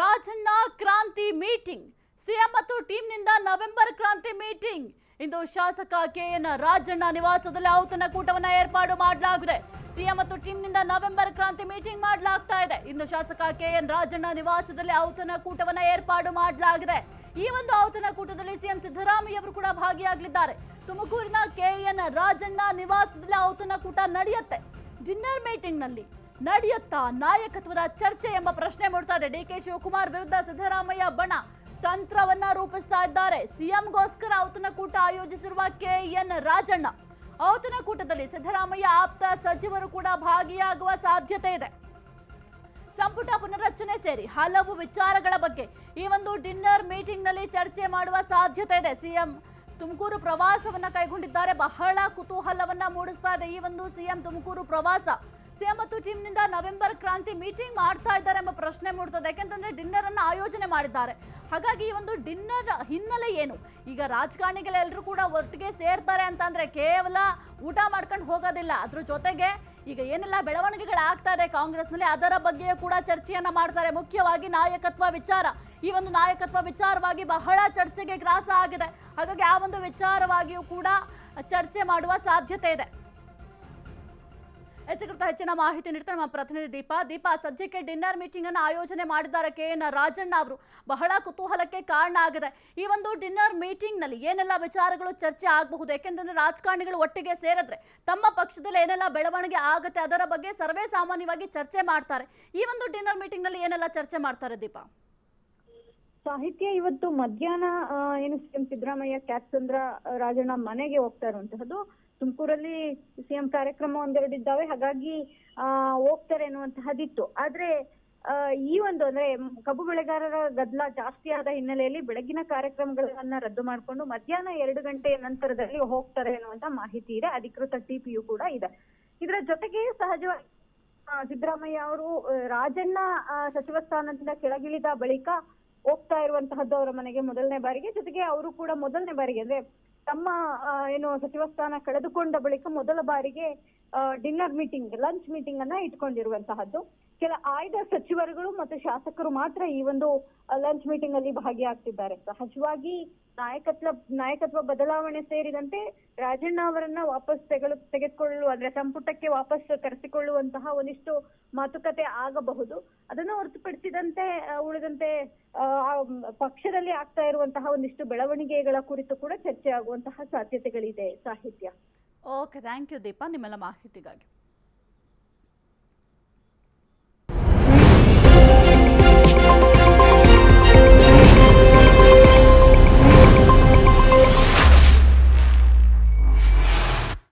ರಾಜಣ್ಣ ಕ್ರಾಂತಿ meeting. CM ಮತ್ತು ಟೀಮ್ನಿಂದ November ಕ್ರಾಂತಿ ಮೀಟಿಂಗ್. ಇಂದು ಶಾಸಕ ಕೆಎನ್ ರಾಜಣ್ಣ ನಿವಾಸದಲ್ಲಿ ಔತಣಕೂಟವನ್ನ ಏರ್ಪಾಡು ಮಾಡಲಾಗಿದೆ. ಸಿಎಂ ಮತ್ತು ಟೀಮ್ನಿಂದ ನವೆಂಬರ್ ಕ್ರಾಂತಿ ಮೀಟಿಂಗ್ ಮಾಡಲಾಗ್ತಾ ಇದೆ. ಇಂದು ಶಾಸಕ ಕೆಎನ್ ರಾಜಣ್ಣ ನಿವಾಸದಲ್ಲಿ ಔತಣಕೂಟವನ್ನ ಏರ್ಪಾಡು ಮಾಡಲಾಗಿದೆ. ಈ ಒಂದು ಔತಣಕೂಟದಲ್ಲಿ ಸಿಎಂ ಸಿದ್ದರಾಮಯ್ಯ ಅವರು ಕೂಡ ಭಾಗಿಯಾಗಲಿದ್ದಾರೆ. ತುಮಕೂರಿನ ಕೆಎನ್ ರಾಜಣ್ಣ ನಿವಾಸದಲ್ಲಿ ಔತಣಕೂಟ ನಡೆಯುತ್ತೆ. ಡಿನ್ನರ್ ಮೀಟಿಂಗ್ನಲ್ಲಿ ನಡೆಯುತ್ತಾ ನಾಯಕತ್ವದ ಚರ್ಚೆ ಎಂಬ ಪ್ರಶ್ನೆ ಮೂಡ್ತಾ ಇದೆ. ಡಿಕೆ ಶಿವಕುಮಾರ್ ವಿರುದ್ಧ ಸಿದ್ದರಾಮಯ್ಯ ಬಣ ತಂತ್ರವನ್ನ ರೂಪಿಸ್ತಾ ಇದ್ದಾರೆ. ಸಿಎಂಗೋಸ್ಕರ ಔತಣಕೂಟ ಆಯೋಜಿಸಿರುವ ಕೆಎನ್ ರಾಜಣ್ಣ ಔತಣಕೂಟದಲ್ಲಿ ಸಿದ್ದರಾಮಯ್ಯ ಆಪ್ತ ಸಚಿವರು ಕೂಡ ಭಾಗಿಯಾಗುವ ಸಾಧ್ಯತೆ ಇದೆ. ಸಂಪುಟ ಪುನರಚನೆ ಸೇರಿ ಹಲವು ವಿಚಾರಗಳ ಬಗ್ಗೆ ಈ ಒಂದು ಡಿನ್ನರ್ ಮೀಟಿಂಗ್ನಲ್ಲಿ ಚರ್ಚೆ ಮಾಡುವ ಸಾಧ್ಯತೆ ಇದೆ. ಸಿಎಂ ತುಮಕೂರು ಪ್ರವಾಸವನ್ನ ಕೈಗೊಂಡಿದ್ದಾರೆ. ಬಹಳ ಕುತೂಹಲವನ್ನ ಮೂಡಿಸ್ತಾ ಇದೆ ಈ ಒಂದು ಸಿಎಂ ತುಮಕೂರು ಪ್ರವಾಸ. ಸಿಎಂ ಮತ್ತು ಟೀಮ್ನಿಂದ ನವೆಂಬರ್ ಕ್ರಾಂತಿ ಮೀಟಿಂಗ್ ಮಾಡ್ತಾ ಇದ್ದಾರೆ ಎಂಬ ಪ್ರಶ್ನೆ ಮೂಡ್ತದೆ. ಯಾಕೆಂತಂದ್ರೆ ಡಿನ್ನರ್ ಅನ್ನು ಆಯೋಜನೆ ಮಾಡಿದ್ದಾರೆ. ಹಾಗಾಗಿ ಈ ಒಂದು ಡಿನ್ನರ್ ಹಿನ್ನೆಲೆ ಏನು? ಈಗ ರಾಜಕಾರಣಿಗಳೆಲ್ಲರೂ ಕೂಡ ಒಟ್ಟಿಗೆ ಸೇರ್ತಾರೆ ಅಂತಂದ್ರೆ ಕೇವಲ ಊಟ ಮಾಡ್ಕೊಂಡು ಹೋಗೋದಿಲ್ಲ. ಅದ್ರ ಜೊತೆಗೆ ಈಗ ಏನೆಲ್ಲ ಬೆಳವಣಿಗೆಗಳಾಗ್ತಾ ಇದೆ ಕಾಂಗ್ರೆಸ್ನಲ್ಲಿ, ಅದರ ಬಗ್ಗೆಯೂ ಕೂಡ ಚರ್ಚೆಯನ್ನ ಮಾಡ್ತಾರೆ. ಮುಖ್ಯವಾಗಿ ನಾಯಕತ್ವ ವಿಚಾರ. ಈ ಒಂದು ನಾಯಕತ್ವ ವಿಚಾರವಾಗಿ ಬಹಳ ಚರ್ಚೆಗೆ ಗ್ರಾಸ ಆಗಿದೆ. ಹಾಗಾಗಿ ಆ ಒಂದು ವಿಚಾರವಾಗಿಯೂ ಕೂಡ ಚರ್ಚೆ ಮಾಡುವ ಸಾಧ್ಯತೆ ಇದೆ. ಎಸ್ ಹೆಚ್ಚಿನ ಮಾಹಿತಿ ನೀಡ್ತಾರೆ ನಮ್ಮ ಪ್ರತಿನಿಧಿ ದೀಪಾ. ದೀಪಾ, ಸದ್ಯಕ್ಕೆ ಡಿನ್ನರ್ ಮೀಟಿಂಗ್ ಅನ್ನು ಆಯೋಜನೆ ಮಾಡಿದ್ದಾರೆ ಕೆ ಎನ್ ರಾಜಣ್ಣ ಅವರು. ಬಹಳ ಕುತೂಹಲಕ್ಕೆ ಕಾರಣ ಆಗಿದೆ. ಈ ಒಂದು ಡಿನ್ನರ್ ಮೀಟಿಂಗ್ನಲ್ಲಿ ಏನೆಲ್ಲ ವಿಚಾರಗಳು ಚರ್ಚೆ ಆಗಬಹುದು? ಯಾಕೆಂದ್ರೆ ರಾಜಕಾರಣಿಗಳು ಒಟ್ಟಿಗೆ ಸೇರಿದ್ರೆ ತಮ್ಮ ಪಕ್ಷದಲ್ಲಿ ಏನೆಲ್ಲ ಬೆಳವಣಿಗೆ ಆಗುತ್ತೆ ಅದರ ಬಗ್ಗೆ ಸರ್ವೇ ಸಾಮಾನ್ಯವಾಗಿ ಚರ್ಚೆ ಮಾಡ್ತಾರೆ. ಈ ಒಂದು ಡಿನ್ನರ್ ಮೀಟಿಂಗ್ನಲ್ಲಿ ಏನೆಲ್ಲ ಚರ್ಚೆ ಮಾಡ್ತಾರೆ ದೀಪಾ? ಸಾಹಿತ್ಯ ಇವತ್ತು ಮಧ್ಯಾಹ್ನ ಏನು ಏನು ಸಿಎಂ ಸಿದ್ದರಾಮಯ್ಯ ಕ್ಯಾತ್ಸಂದ್ರ ರಾಜಣ್ಣ ಮನೆಗೆ ಹೋಗ್ತಾ ಇರುವಂತಹದ್ದು. ತುಮಕೂರಲ್ಲಿ ಸಿಎಂ ಕಾರ್ಯಕ್ರಮ ಒಂದೆರಡು ಇದ್ದಾವೆ. ಹಾಗಾಗಿ ಹೋಗ್ತಾರೆ ಅನ್ನುವಂತಹದ್ದಿತ್ತು ಆದ್ರೆ ಈ ಒಂದು ಅಂದ್ರೆ ಕಬ್ಬು ಬೆಳೆಗಾರರ ಗದ್ದಲ ಜಾಸ್ತಿ ಆದ ಹಿನ್ನೆಲೆಯಲ್ಲಿ ಬೆಳಗಿನ ಕಾರ್ಯಕ್ರಮಗಳನ್ನ ರದ್ದು ಮಾಡಿಕೊಂಡು ಮಧ್ಯಾಹ್ನ ಎರಡು ಗಂಟೆಯ ನಂತರದಲ್ಲಿ ಹೋಗ್ತಾರೆ ಅನ್ನುವಂತ ಮಾಹಿತಿ ಇದೆ. ಅಧಿಕೃತ ಟಿಪಿಯು ಕೂಡ ಇದೆ. ಇದರ ಜೊತೆಗೆ ಸಹಜವಾಗಿ ಸಿದ್ದರಾಮಯ್ಯ ಅವರು ರಾಜಣ್ಣ ಸಚಿವ ಸ್ಥಾನದಿಂದ ಕೆಳಗಿಳಿದ ಬಳಿಕ ಹೋಗ್ತಾ ಇರುವಂತಹದ್ದು ಅವರ ಮನೆಗೆ ಮೊದಲನೇ ಬಾರಿಗೆ. ಜೊತೆಗೆ ಅವರು ಕೂಡ ಮೊದಲನೇ ಬಾರಿಗೆ, ಅಂದ್ರೆ ತಮ್ಮ ಏನು ಸಚಿವ ಸ್ಥಾನ ಕಳೆದುಕೊಂಡ ಬಳಿಕ ಮೊದಲ ಬಾರಿಗೆ ಡಿನ್ನರ್ ಮೀಟಿಂಗ್ ಲಂಚ್ ಮೀಟಿಂಗ್ ಅನ್ನ ಇಟ್ಕೊಂಡಿರುವಂತಹದ್ದು. ಕೆಲ ಆಯ್ದ ಸಚಿವರುಗಳು ಮತ್ತು ಶಾಸಕರು ಮಾತ್ರ ಈ ಒಂದು ಲಂಚ್ ಮೀಟಿಂಗ್ ಅಲ್ಲಿ ಭಾಗಿಯಾಗ್ತಿದ್ದಾರೆ. ಸಹಜವಾಗಿ ನಾಯಕತ್ವ ನಾಯಕತ್ವ ಬದಲಾವಣೆ ಸೇರಿದಂತೆ ರಾಜಣ್ಣ ಅವರನ್ನ ವಾಪಸ್ ತೆಗೆದು ತೆಗೆದುಕೊಳ್ಳುವ, ಅಂದ್ರೆ ಸಂಪುಟಕ್ಕೆ ವಾಪಸ್ ಕರೆಸಿಕೊಳ್ಳುವಂತಹ ಒಂದಿಷ್ಟು ಮಾತುಕತೆ ಆಗಬಹುದು. ಅದನ್ನು ಹೊರತುಪಡಿಸಿದಂತೆ ಉಳಿದಂತೆ ಪಕ್ಷದಲ್ಲಿ ಆಗ್ತಾ ಇರುವಂತಹ ಒಂದಿಷ್ಟು ಬೆಳವಣಿಗೆಗಳ ಕುರಿತು ಕೂಡ ಚರ್ಚೆ ಆಗುವಂತಹ ಸಾಧ್ಯತೆಗಳಿದೆ ಸಾಹಿತ್ಯ. Okay thank you Deepa. ನಿಮ್ಮೆಲ್ಲ ಮಾಹಿತಿಗಾಗಿ.